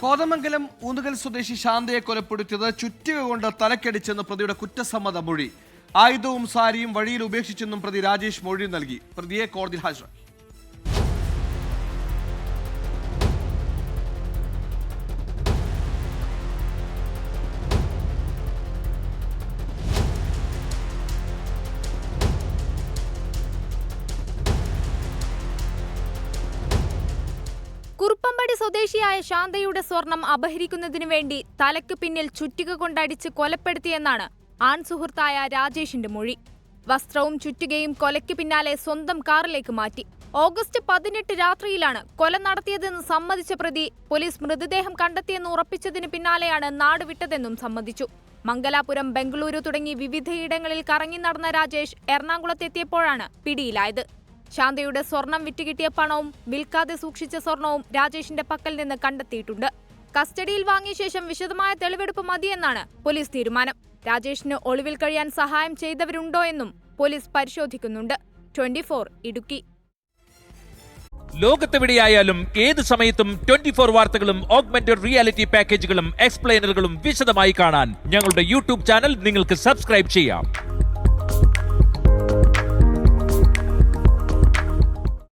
കോതമംഗലം ഊന്നുകൽ സ്വദേശി ശാന്തയെ കൊലപ്പെടുത്തിയത് ചുറ്റിക കൊണ്ട് തലക്കടിച്ചെന്ന് പ്രതിയുടെ കുറ്റസമ്മത മൊഴി ആയുധവും സാരിയും വഴിയിൽ ഉപേക്ഷിച്ചെന്നും പ്രതി രാജേഷ് മൊഴി നൽകി. പ്രതിയെ കോടതിയിൽ ഹാജരാക്കി. കുറുപ്പമ്പടി സ്വദേശിയായ ശാന്തയുടെ സ്വർണം അപഹരിക്കുന്നതിനു വേണ്ടി തലയ്ക്ക് പിന്നിൽ ചുറ്റിക കൊണ്ടടിച്ച് കൊലപ്പെടുത്തിയെന്നാണ് ആൺസുഹൃത്തായ രാജേഷിന്റെ മൊഴി. വസ്ത്രവും ചുറ്റുകയും കൊലയ്ക്ക് പിന്നാലെ സ്വന്തം കാറിലേക്ക് മാറ്റി. ഓഗസ്റ്റ് പതിനെട്ട് രാത്രിയിലാണ് കൊല നടത്തിയതെന്ന് സമ്മതിച്ച പ്രതി പോലീസ് മൃതദേഹം കണ്ടെത്തിയെന്ന് ഉറപ്പിച്ചതിന് പിന്നാലെയാണ് നാടുവിട്ടതെന്നും സമ്മതിച്ചു. മംഗലാപുരം ബംഗളൂരു തുടങ്ങി വിവിധയിടങ്ങളിൽ കറങ്ങി നടന്ന രാജേഷ് എറണാകുളത്തെത്തിയപ്പോഴാണ് പിടിയിലായത്. ശാന്തയുടെ സ്വർണം വിറ്റുകിട്ടിയ പണവും വിൽക്കാതെ സൂക്ഷിച്ച സ്വർണവും രാജേഷിന്റെ പക്കൽ നിന്ന് കണ്ടെത്തിയിട്ടുണ്ട്. കസ്റ്റഡിയിൽ വാങ്ങിയ ശേഷം വിശദമായ തെളിവെടുപ്പ് മതിയെന്നാണ് പോലീസ് തീരുമാനം. രാജേഷിന് ഒളിവിൽ കഴിയാൻ സഹായം ചെയ്തവരുണ്ടോ എന്നും പോലീസ് പരിശോധിക്കുന്നുണ്ട്. ട്വന്റി ഇടുക്കി. ലോകത്തെവിടെയായാലും ഏത് സമയത്തും ട്വന്റി ഫോർ വാർത്തകളും ഓഗ്മെന്റഡ് റിയാലിറ്റി പാക്കേജുകളും എക്സ്പ്ലെയിനറുകളും വിശദമായി കാണാൻ ഞങ്ങളുടെ യൂട്യൂബ് ചാനൽ നിങ്ങൾക്ക് സബ്സ്ക്രൈബ് ചെയ്യാം.